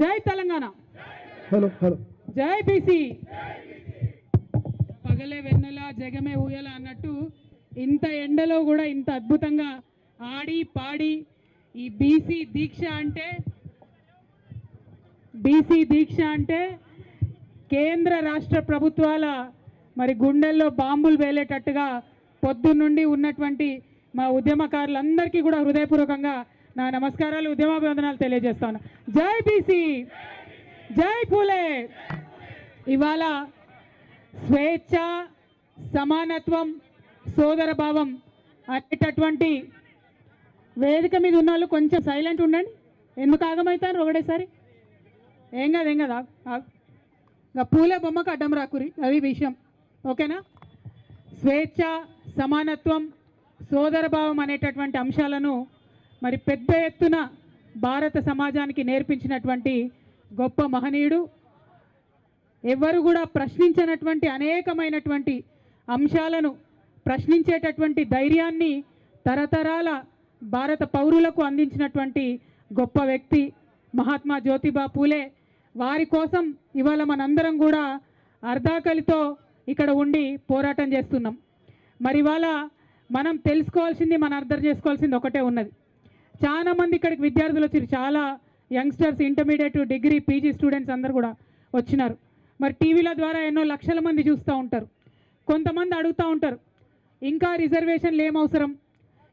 జై Telangana. Hello hello. జై BC. పగలే వెన్నెల జగమే ఊయల అన్నట్టు ఇంత ఎండలో కూడా ఇంత అద్భుతంగా ఆడి పాడి ఈ బీసీ దీక్ష అంటే బీసీ దీక్ష అంటే కేంద్ర రాష్ట్ర ప్రభుత్వాల మరి గుండెల్లో బాంబులు వేలేటట్టుగా పొద్దున్నుండి ఉన్నటువంటి మా ఉద్యమకారులందరికీ కూడా హృదయపూర్వకంగా నా నమస్కారాలు ఉద్యమాభివందనాలు తెలియజేస్తాను. జై బీసీ! జై పూలే! ఇవాళ స్వేచ్ఛ సమానత్వం సోదర భావం అనేటటువంటి వేదిక మీద ఉన్న వాళ్ళు కొంచెం సైలెంట్ ఉండండి. ఎందుకు ఆగమవుతారు ఒకటేసారి? ఏం కాదు ఏం కదా. ఇంకా పూలే బొమ్మకు అడ్డం రాకురి అది విషయం. ఓకేనా? స్వేచ్ఛ సమానత్వం సోదరభావం అనేటటువంటి అంశాలను మరి పెద్ద ఎత్తున భారత సమాజానికి నేర్పించినటువంటి గొప్ప మహనీయుడు ఎవరు కూడా ప్రశ్నించినటువంటి అనేకమైనటువంటి అంశాలను ప్రశ్నించేటటువంటి ధైర్యాన్ని తరతరాల భారత పౌరులకు అందించినటువంటి గొప్ప వ్యక్తి మహాత్మా జ్యోతిబా పూలే. వారి కోసం ఇవాళ మనందరం కూడా అర్ధాకలితో ఇక్కడ ఉండి పోరాటం చేస్తున్నాం. మరి ఇవాళ మనం తెలుసుకోవాల్సింది మనం అర్థం చేసుకోవాల్సింది ఒకటే ఉన్నది. చాలా మంది ఇక్కడికి విద్యార్థులు వచ్చారు. చాలా youngsters intermediate degree PG students అందరు కూడా వచ్చినారు. మరి టీవీల ద్వారా ఎన్నో లక్షల మంది చూస్తూ ఉంటారు. కొంతమంది అడుగుతూ ఉంటారు ఇంకా రిజర్వేషన్లు ఏమవసరం అవసరం?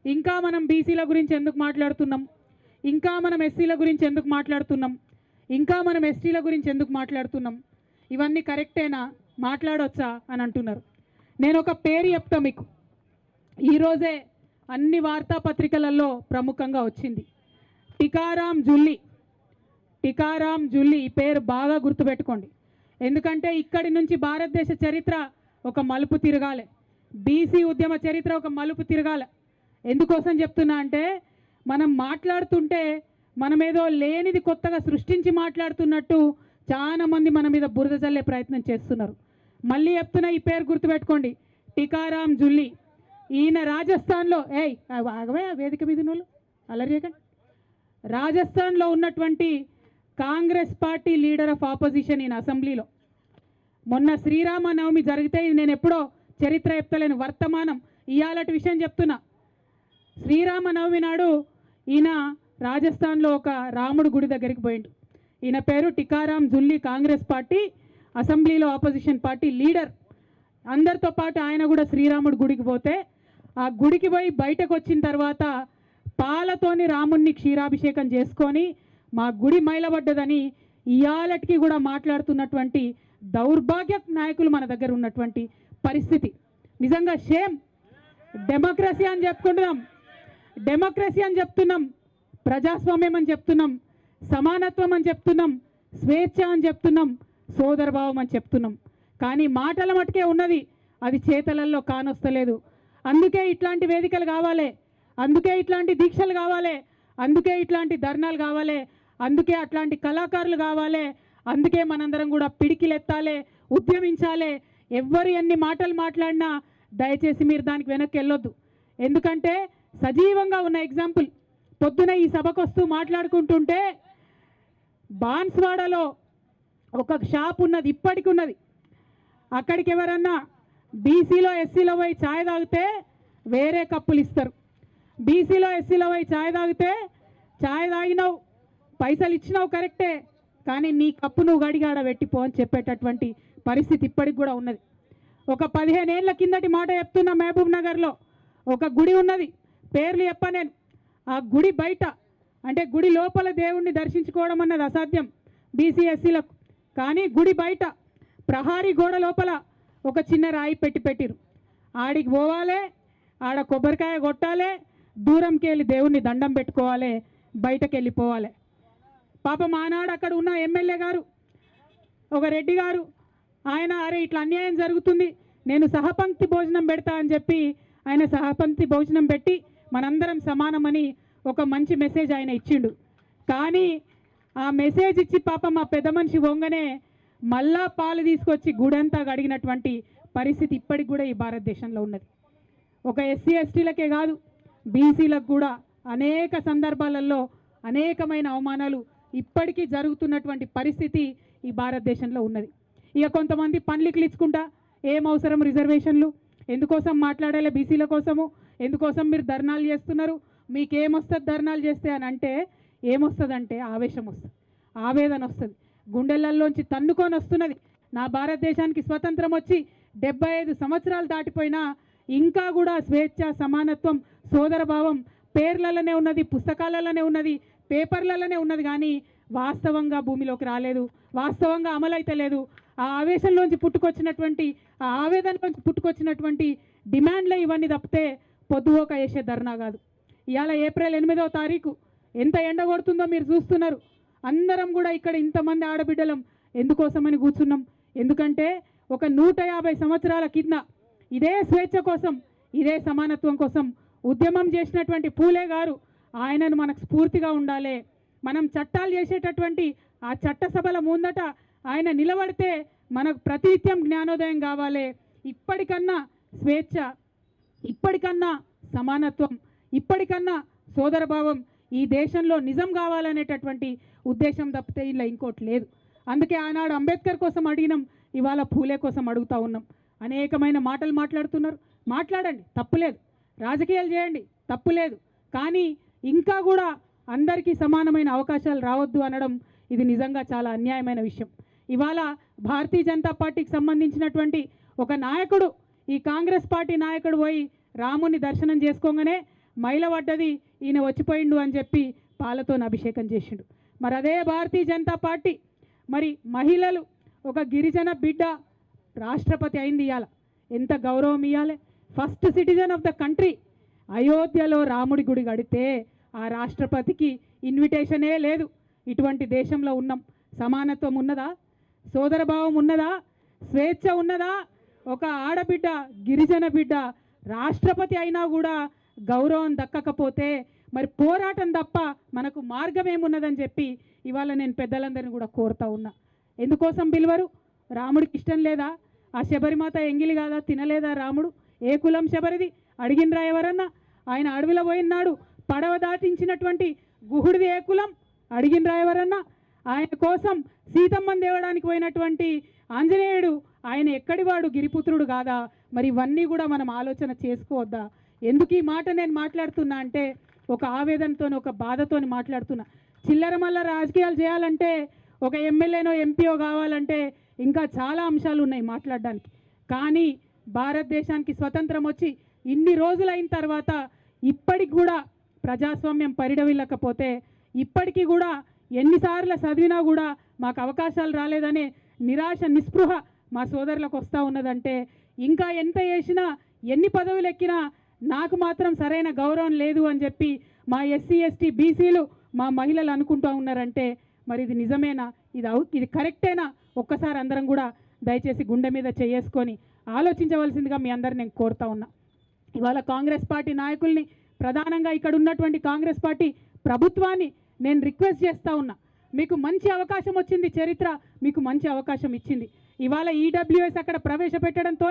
ఇంకా మనం బీసీల గురించి ఎందుకు మాట్లాడుతున్నాం? ఇంకా మనం ఎస్సీల గురించి ఎందుకు మాట్లాడుతున్నాం? ఇంకా మనం ఎస్టీల గురించి ఎందుకు మాట్లాడుతున్నాం? ఇవన్నీ కరెక్టేనా? మాట్లాడొచ్చా? అని అంటున్నారు. నేను ఒక పేరు చెప్తా మీకు. ఈరోజే అన్ని వార్తాపత్రికలలో ప్రముఖంగా వచ్చింది. టికారాం జుల్లి టికారాం జుల్లి ఈ పేరు బాగా గుర్తుపెట్టుకోండి. ఎందుకంటే ఇక్కడి నుంచి భారతదేశ చరిత్ర ఒక మలుపు తిరగాలి. బీసీ ఉద్యమ చరిత్ర ఒక మలుపు తిరగాలి. ఎందుకోసం చెప్తున్నా అంటే మనం మాట్లాడుతుంటే మనమేదో లేనిది కొత్తగా సృష్టించి మాట్లాడుతున్నట్టు చాలామంది మన మీద బురద చల్లే ప్రయత్నం చేస్తున్నారు. మళ్ళీ చెప్తున్నా ఈ పేరు గుర్తుపెట్టుకోండి. టికారాం జుల్లి. ఈయన రాజస్థాన్లో ఏయ్ ఆగవే ఆ వేదిక మీద ఉన్నోళ్ళు అల్లరి చేయకండి. రాజస్థాన్లో ఉన్నటువంటి Congress party leader of opposition ఈయన అసెంబ్లీలో. మొన్న శ్రీరామ నవమి జరిగితే నేను ఎప్పుడో చరిత్ర చెప్తలేను వర్తమానం. ఇయ్యాలటి విషయం చెప్తున్నా. శ్రీరామ నవమి నాడు ఈయన రాజస్థాన్లో ఒక రాముడు గుడి దగ్గరికి పోయిండు. ఈయన పేరు టికారాం జుల్లి కాంగ్రెస్ పార్టీ అసెంబ్లీలో ఆపోజిషన్ పార్టీ లీడర్. అందరితో పాటు ఆయన కూడా శ్రీరాముడు గుడికి పోతే ఆ గుడికి పోయి బయటకు వచ్చిన తర్వాత పాలతోని రాముణ్ణి క్షీరాభిషేకం చేసుకొని మా గుడి మైలబడ్డదని ఇయాలటికి కూడా మాట్లాడుతున్నటువంటి దౌర్భాగ్య నాయకులు మన దగ్గర ఉన్నటువంటి పరిస్థితి. నిజంగా షేమ్ డెమోక్రసీ అని చెప్పుకుంటున్నాం. డెమోక్రసీ అని చెప్తున్నాం. ప్రజాస్వామ్యం అని చెప్తున్నాం. సమానత్వం అని చెప్తున్నాం. స్వేచ్ఛ అని చెప్తున్నాం. సోదరభావం అని చెప్తున్నాం. కానీ మాటల మటుకే ఉన్నది. అది చేతలల్లో కానొస్తలేదు. అందుకే ఇట్లాంటి వేదికలు కావాలి. అందుకే ఇట్లాంటి దీక్షలు కావాలి. అందుకే ఇట్లాంటి ధర్నాలు కావాలి. అందుకే అట్లాంటి కళాకారులు కావాలి. అందుకే మనందరం కూడా పిడికిలెత్తాలి ఉద్యమించాలి. ఎవ్వరు ఎన్ని మాటలు మాట్లాడినా దయచేసి మీరు దానికి వెనక్కి వెళ్ళొద్దు. ఎందుకంటే సజీవంగా ఉన్న ఎగ్జాంపుల్ పొద్దున ఈ సభకు వస్తూ మాట్లాడుకుంటుంటే బాన్స్వాడలో ఒక షాప్ ఉన్నది ఇప్పటికి ఉన్నది. అక్కడికి ఎవరన్నా బీసీలో ఎస్సీలో పోయి ఛాయ్ తాగితే వేరే కప్పులు ఇస్తారు. బీసీలో ఎస్సీలో పోయి ఛాయ్ తాగితే ఛాయ్ తాగినావు పైసలు ఇచ్చినావు కరెక్టే కానీ నీ కప్పు నువ్వు గడిగాడ పెట్టిపో అని చెప్పేటటువంటి పరిస్థితి ఇప్పటికి కూడా ఉన్నది. ఒక పదిహేను ఏళ్ళ కిందటి మాట చెప్తున్న మహబూబ్ నగర్లో ఒక గుడి ఉన్నది. పేర్లు చెప్ప నేను. ఆ గుడి బయట అంటే గుడి లోపల దేవుణ్ణి దర్శించుకోవడం అన్నది అసాధ్యం బీసీఎస్సీలకు కానీ గుడి బయట ప్రహారీ గోడ లోపల ఒక చిన్న రాయి పెట్టి పెట్టిరు. ఆడికి పోవాలి ఆడ కొబ్బరికాయ కొట్టాలి దూరంకి వెళ్ళి దేవుణ్ణి దండం పెట్టుకోవాలి బయటకు వెళ్ళిపోవాలి పాప మానాడు అక్కడ ఉన్న ఎమ్మెల్యే గారు ఒక రెడ్డి గారు ఆయన అరే ఇట్లా అన్యాయం జరుగుతుంది నేను సహపంక్తి భోజనం పెడతా అని చెప్పి ఆయన సహపంక్తి భోజనం పెట్టి మనందరం సమానమని ఒక మంచి మెసేజ్ ఆయన ఇచ్చిండు. కానీ ఆ మెసేజ్ ఇచ్చి పాపం మా పెద్ద మనిషి వంగనే మళ్ళా పాలు తీసుకొచ్చి గుడంతా గడిగినటువంటి పరిస్థితి ఇప్పటికి కూడా ఈ భారతదేశంలో ఉన్నది. ఒక ఎస్సీ ఎస్టీలకే కాదు బీసీలకు కూడా అనేక సందర్భాలలో అనేకమైన అవమానాలు ఇప్పటికీ జరుగుతున్నటువంటి పరిస్థితి ఈ భారతదేశంలో ఉన్నది. ఇక కొంతమంది పనులు ఇచ్చుకుంటా ఏం అవసరం రిజర్వేషన్లు? ఎందుకోసం మాట్లాడాలి బీసీల కోసము? ఎందుకోసం మీరు ధర్నాలు చేస్తున్నారు? మీకేమొస్తుంది ధర్నాలు చేస్తే అని అంటే ఏమొస్తుందంటే ఆవేశం వస్తుంది ఆవేదన వస్తుంది. గుండెలలోంచి తన్నుకొని వస్తున్నది. నా భారతదేశానికి స్వతంత్రం వచ్చి డెబ్బై ఐదు సంవత్సరాలు దాటిపోయినా ఇంకా కూడా స్వేచ్ఛ సమానత్వం సోదరభావం పేర్లలోనే ఉన్నది పుస్తకాలలోనే ఉన్నది పేపర్లలోనే ఉన్నది కానీ వాస్తవంగా భూమిలోకి రాలేదు. వాస్తవంగా అమలైతే లేదు. ఆ ఆవేశంలోంచి పుట్టుకొచ్చినటువంటి ఆ ఆవేదనలోంచి పుట్టుకొచ్చినటువంటి డిమాండ్లు ఇవన్నీ తప్పితే పొద్దుపోక వేసే ధర్నా కాదు. ఇవాళ ఏప్రిల్ ఎనిమిదవ తారీఖు. ఎంత ఎండ కొడుతుందో మీరు చూస్తున్నారు. అందరం కూడా ఇక్కడ ఇంతమంది ఆడబిడ్డలం. ఎందుకోసమని కూర్చున్నాం? ఎందుకంటే ఒక నూట యాభై సంవత్సరాల కింద ఇదే స్వేచ్ఛ కోసం ఇదే సమానత్వం కోసం ఉద్యమం చేసినటువంటి పూలే గారు. ఆయనను మనకు స్ఫూర్తిగా ఉండాలి. మనం చట్టాలు చేసేటటువంటి ఆ చట్టసభల ముందట ఆయన నిలబడితే మనకు ప్రతినిత్యం జ్ఞానోదయం కావాలి. ఇప్పటికన్నా స్వేచ్ఛ ఇప్పటికన్నా సమానత్వం ఇప్పటికన్నా సోదరభావం ఈ దేశంలో నిజం కావాలనేటటువంటి ఉద్దేశం తప్పితే ఇలా ఇంకోటి లేదు. అందుకే ఆనాడు అంబేద్కర్ కోసం అడిగినాం ఇవాళ పూలే కోసం అడుగుతా ఉన్నాం. అనేకమైన మాటలు మాట్లాడుతున్నారు. మాట్లాడండి తప్పులేదు రాజకీయాలు చేయండి తప్పులేదు కానీ ఇంకా కూడా అందరికీ సమానమైన అవకాశాలు రావద్దు అనడం ఇది నిజంగా చాలా అన్యాయమైన విషయం. ఇవాళ భారతీయ జనతా పార్టీకి సంబంధించినటువంటి ఒక నాయకుడు ఈ కాంగ్రెస్ పార్టీ నాయకుడు పోయి రాముని దర్శనం చేసుకోగానే మైల పడ్డది ఈయన వచ్చిపోయిండు అని చెప్పి పాలతో అభిషేకం చేసిండు. మరి అదే భారతీయ జనతా పార్టీ. మరి మహిళలు ఒక గిరిజన బిడ్డ రాష్ట్రపతి అయింది ఇవాళ ఎంత గౌరవం ఇవ్వాలి first citizen of the country అయోధ్యలో రాముడి గుడి కడితే ఆ రాష్ట్రపతికి ఇన్విటేషనే లేదు. ఇటువంటి దేశంలో ఉన్నాం. సమానత్వం ఉన్నదా? సోదరభావం ఉన్నదా? స్వేచ్ఛ ఉన్నదా? ఒక ఆడబిడ్డ గిరిజన బిడ్డ రాష్ట్రపతి అయినా కూడా గౌరవం దక్కకపోతే మరి పోరాటం తప్ప మనకు మార్గం ఏమున్నదని చెప్పి ఇవాళ నేను పెద్దలందరినీ కూడా కోరుతా ఉన్నా. ఎందుకోసం పిలువరు? రాముడికి ఇష్టం లేదా? ఆ శబరిమాత ఎంగిలి కాదా? తినలేదా రాముడు? ఏ కులం శబరిది? అడిగినరా ఎవరన్నా? ఆయన అడవిలో పోయినాడు పడవ దాటించినటువంటి గుహుడిది ఏ కులం? అడిగినరా ఎవరన్నా? ఆయన కోసం సీతమ్మని దేవడానికి పోయినటువంటి ఆంజనేయుడు ఆయన ఎక్కడివాడు గిరిపుత్రుడు కాదా? మరి ఇవన్నీ కూడా మనం ఆలోచన చేసుకోవద్దా? ఎందుకు ఈ మాట నేను మాట్లాడుతున్నా అంటే ఒక ఆవేదనతో ఒక బాధతోని మాట్లాడుతున్నా. చిల్లర మల్ల రాజకీయాలు చేయాలంటే ఒక ఎమ్మెల్యేనో ఎంపీఓ కావాలంటే ఇంకా చాలా అంశాలు ఉన్నాయి మాట్లాడడానికి. కానీ భారతదేశానికి స్వతంత్రం వచ్చి ఇన్ని రోజులైన తర్వాత ఇప్పటికి కూడా ప్రజాస్వామ్యం పరిడవిల్లకపోతే ఇప్పటికీ కూడా ఎన్నిసార్లు చదివినా కూడా మాకు అవకాశాలు రాలేదనే నిరాశ నిస్పృహ మా సోదరులకు వస్తూ ఉన్నదంటే ఇంకా ఎంత చేసినా ఎన్ని పదవులు ఎక్కినా నాకు మాత్రం సరైన గౌరవం లేదు అని చెప్పి మా ఎస్సీ ఎస్టీ బీసీలు మా మహిళలు అనుకుంటూ ఉన్నారంటే మరి ఇది నిజమేనా? ఇది అవు ఇది కరెక్టేనా? ఒక్కసారి అందరం కూడా దయచేసి గుండె మీద చేసుకొని ఆలోచించవలసిందిగా మీ అందరు నేను కోరుతా ఉన్నా. ఇవాళ కాంగ్రెస్ పార్టీ నాయకుల్ని ప్రధానంగా ఇక్కడ ఉన్నటువంటి కాంగ్రెస్ పార్టీ ప్రభుత్వాన్ని నేను రిక్వెస్ట్ చేస్తూ ఉన్నా. మీకు మంచి అవకాశం వచ్చింది చరిత్ర మీకు మంచి అవకాశం ఇచ్చింది. ఇవాళ ఈడబ్ల్యూఎస్ అక్కడ ప్రవేశపెట్టడంతో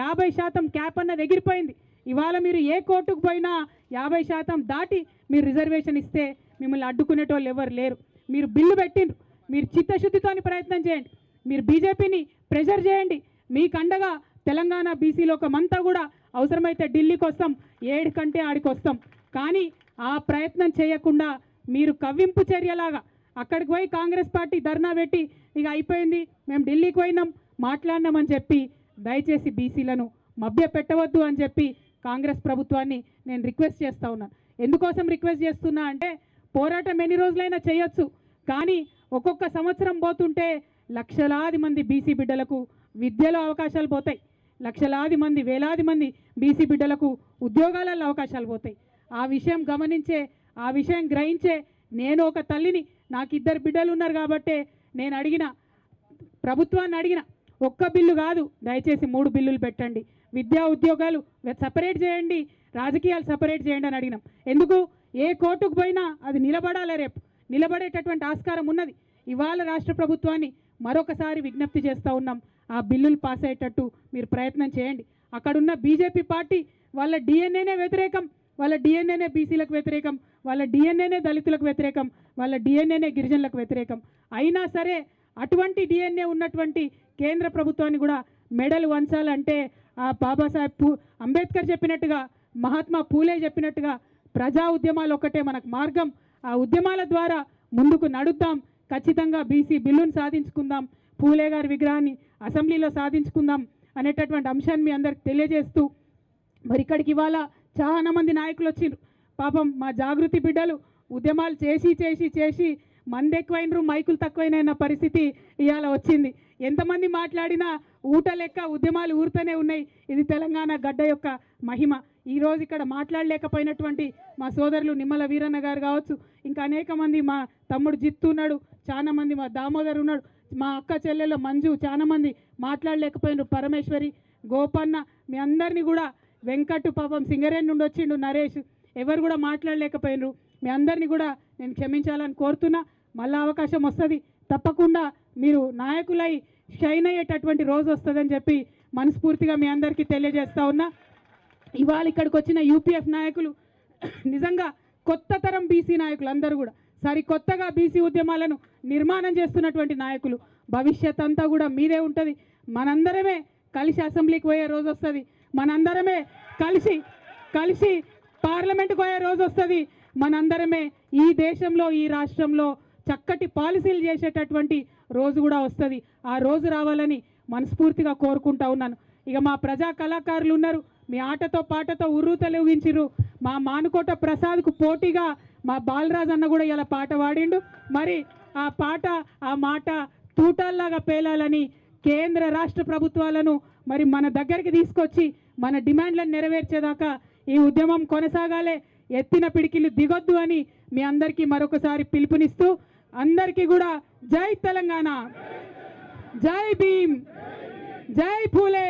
యాభై శాతం క్యాప్ అన్నది ఎగిరిపోయింది. ఇవాళ మీరు ఏ కోర్టుకు పోయినా యాభై శాతం దాటి మీరు రిజర్వేషన్ ఇస్తే మిమ్మల్ని అడ్డుకునేటోళ్ళు ఎవరు లేరు. మీరు బిల్లు పెట్టిండ్రు. మీరు చిత్తశుద్ధితోని ప్రయత్నం చేయండి. మీరు బీజేపీని ప్రెషర్ చేయండి. మీకు అండగా తెలంగాణ బీసీ లోకమంతా కూడా అవసరమైతే ఢిల్లీకి వస్తాం ఏడు కంటే ఆడికి వస్తాం. కానీ ఆ ప్రయత్నం చేయకుండా మీరు కవ్వింపు చర్యలాగా అక్కడికి పోయి కాంగ్రెస్ పార్టీ ధర్నా పెట్టి ఇక అయిపోయింది మేము ఢిల్లీకి పోయినాం మాట్లాడినామని చెప్పి దయచేసి బీసీలను మభ్య పెట్టవద్దు అని చెప్పి కాంగ్రెస్ ప్రభుత్వాన్ని నేను రిక్వెస్ట్ చేస్తూ ఉన్నాను ఎందుకోసం రిక్వెస్ట్ చేస్తున్నా అంటే పోరాటం ఎన్ని రోజులైనా చేయొచ్చు. కానీ ఒక్కొక్క సంవత్సరం పోతుంటే లక్షలాది మంది బీసీ బిడ్డలకు విద్యలో అవకాశాలు పోతాయి. లక్షలాది మంది వేలాది మంది బీసీ బిడ్డలకు ఉద్యోగాలలో అవకాశాలు పోతాయి. ఆ విషయం గమనించే ఆ విషయం గ్రహించే నేను ఒక తల్లిని నాకు ఇద్దరు బిడ్డలు ఉన్నారు కాబట్టే నేను అడిగిన ప్రభుత్వాన్ని అడిగిన ఒక్క బిల్లు కాదు దయచేసి మూడు బిల్లులు పెట్టండి. విద్యా ఉద్యోగాలు సపరేట్ చేయండి. రాజకీయాలు సపరేట్ చేయండి అని అడిగినాం. ఎందుకు? ఏ కోర్టుకు పోయినా అది నిలబడాలి రేపు. నిలబడేటటువంటి ఆస్కారం ఉన్నది. ఇవాళ రాష్ట్ర ప్రభుత్వాన్ని మరొకసారి విజ్ఞప్తి చేస్తూ ఉన్నాం. ఆ బిల్లులు పాస్ అయ్యేటట్టు మీరు ప్రయత్నం చేయండి. అక్కడున్న బీజేపీ పార్టీ వాళ్ళ డిఎన్ఏనే వ్యతిరేకం వాళ్ళ డిఎన్ఏనే బీసీలకు వ్యతిరేకం వాళ్ళ డిఎన్ఏనే దళితులకు వ్యతిరేకం వాళ్ళ డిఎన్ఏనే గిరిజనులకు వ్యతిరేకం. అయినా సరే అటువంటి డిఎన్ఏ ఉన్నటువంటి కేంద్ర ప్రభుత్వాన్ని కూడా మెడల్ వంచాలంటే బాబాసాహెబ్ పూ అంబేద్కర్ చెప్పినట్టుగా మహాత్మా పూలే చెప్పినట్టుగా ప్రజా ఉద్యమాలు ఒక్కటే మనకు మార్గం. ఆ ఉద్యమాల ద్వారా ముందుకు నడుద్దాం. ఖచ్చితంగా బీసీ బిల్లును సాధించుకుందాం. పూలే గారి విగ్రహాన్ని అసెంబ్లీలో సాధించుకుందాం అనేటటువంటి అంశాన్ని మీ అందరికి తెలియజేస్తూ మరి ఇక్కడికి ఇవాళ చాలా మంది నాయకులు వచ్చిండ్రు పాపం మా జాగృతి బిడ్డలు ఉద్యమాలు చేసి చేసి చేసి మంది ఎక్కువైనరు మైకులు తక్కువైన పరిస్థితి ఇవాళ వచ్చింది. ఎంతమంది మాట్లాడినా ఊట లెక్క ఉద్యమాలు ఊరుతూనే ఉన్నాయి. ఇది తెలంగాణ గడ్డ యొక్క మహిమ. ఈ రోజు ఇక్కడ మాట్లాడలేకపోయినటువంటి మా సోదరులు నిమ్మల వీరన్న గారు కావచ్చు ఇంకా అనేక మంది మా తమ్ముడు జిత్తు ఉన్నాడు చాలామంది మా దామోదర్ ఉన్నాడు మా అక్క చెల్లెలు మంజు చాలామంది మాట్లాడలేకపోయినారు. పరమేశ్వరి గోపన్న మీ అందరినీ కూడా వెంకట్ పాపం సింగరేణి నుండి వచ్చిండు నరేష్. ఎవరు కూడా మాట్లాడలేకపోయినరు. మీ అందరినీ కూడా నేను క్షమించాలని కోరుతున్నా. మళ్ళీ అవకాశం వస్తుంది. తప్పకుండా మీరు నాయకులై షైన్ అయ్యేటటువంటి రోజు వస్తుందని చెప్పి మనస్ఫూర్తిగా మీ అందరికీ తెలియజేస్తా ఉన్నా. ఇవాళ ఇక్కడికి వచ్చిన యూపీఎఫ్ నాయకులు నిజంగా కొత్త తరం బీసీ నాయకులు అందరూ కూడా సరి కొత్తగా బీసీ ఉద్యమాలను నిర్మాణం చేస్తున్నటువంటి నాయకులు భవిష్యత్ అంతా కూడా మీదే ఉంటుంది. మనందరమే కలిసి అసెంబ్లీకి పోయే రోజు వస్తుంది. మనందరమే కలిసి కలిసి పార్లమెంట్కి పోయే రోజు వస్తుంది. మనందరమే ఈ దేశంలో ఈ రాష్ట్రంలో చక్కటి పాలసీలు చేసేటటువంటి రోజు కూడా వస్తుంది. ఆ రోజు రావాలని మనస్ఫూర్తిగా కోరుకుంటా ఉన్నాను. ఇక మా ప్రజా కళాకారులు ఉన్నారు. మీ ఆటతో పాటతో ఉర్రూతలు తొలగించిర్రు మా మానుకోట ప్రసాద్కు పోటీగా మా బాలరాజ్ అన్న కూడా ఇలా పాట పాడిండు. మరి ఆ పాట ఆ మాట తూటాల్లాగా పేలాలని కేంద్ర రాష్ట్ర ప్రభుత్వాలను మరి మన దగ్గరికి తీసుకొచ్చి మన డిమాండ్లను నెరవేర్చేదాకా ఈ ఉద్యమం కొనసాగాలే. ఎత్తిన పిడికిలు దిగొద్దు అని మీ అందరికీ మరొకసారి పిలుపునిస్తూ అందరికీ కూడా జై తెలంగాణ. జై భీమ్. జై పూలే